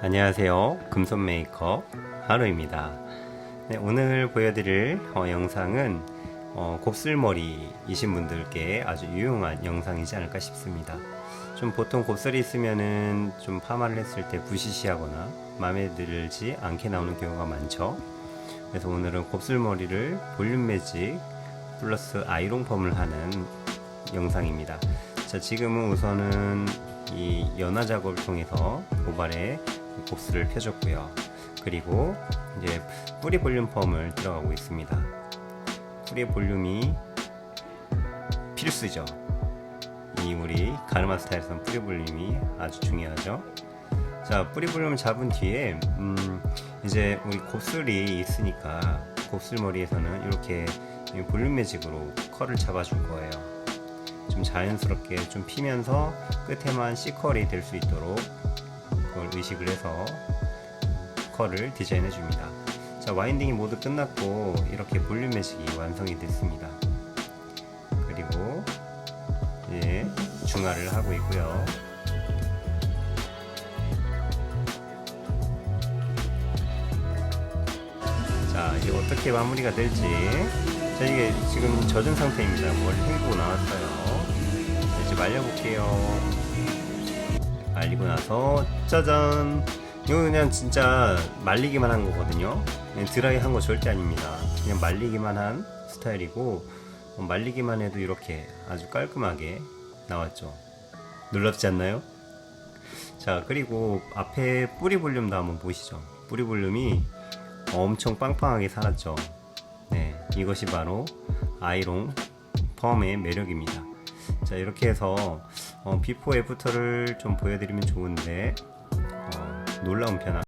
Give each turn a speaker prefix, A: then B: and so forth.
A: 안녕하세요. 금손 메이커 하루입니다. 네, 오늘 보여드릴 어, 영상은 어, 곱슬머리이신 분들께 아주 유용한 영상이지 않을까 싶습니다. 좀 보통 곱슬이 있으면은 좀 파마를 했을 때 부시시하거나 마음에 들지 않게 나오는 경우가 많죠. 그래서 오늘은 곱슬머리를 볼륨 매직 플러스 아이롱 펌을 하는 영상입니다. 자, 지금은 우선은 이 연화 작업을 통해서 고발에 곱슬을 펴줬고요. 그리고 이제 뿌리 볼륨 펌을 들어가고 있습니다. 뿌리 볼륨이 필수죠. 이 우리 가르마 스타일에서는 뿌리 볼륨이 아주 중요하죠. 자, 뿌리 볼륨을 잡은 뒤에 음, 이제 우리 곱슬이 있으니까 곱슬 머리에서는 이렇게 이 볼륨 매직으로 컬을 잡아줄 거예요. 좀 자연스럽게 좀 피면서 끝에만 C컬이 될 수 있도록 그걸 의식을 해서 컬을 디자인해 줍니다. 자, 와인딩이 모두 끝났고 이렇게 볼륨 매직이 완성이 됐습니다. 그리고 이제 중화를 하고 있고요. 자, 이제 어떻게 마무리가 될지. 자, 이게 지금 젖은 상태입니다. 머리 헹구고 나왔어요. 자, 이제 말려 볼게요. 말리고 나서, 짜잔! 이거 그냥 진짜 말리기만 한 거거든요. 드라이 한 거 절대 아닙니다. 그냥 말리기만 한 스타일이고, 어, 말리기만 해도 이렇게 아주 깔끔하게 나왔죠. 놀랍지 않나요? 자, 그리고 앞에 뿌리 볼륨도 한번 보시죠. 뿌리 볼륨이 엄청 빵빵하게 살았죠. 네, 이것이 바로 아이롱 펌의 매력입니다. 자, 이렇게 해서 어, 비포 애프터를 좀 보여드리면 좋은데 어, 놀라운 변화.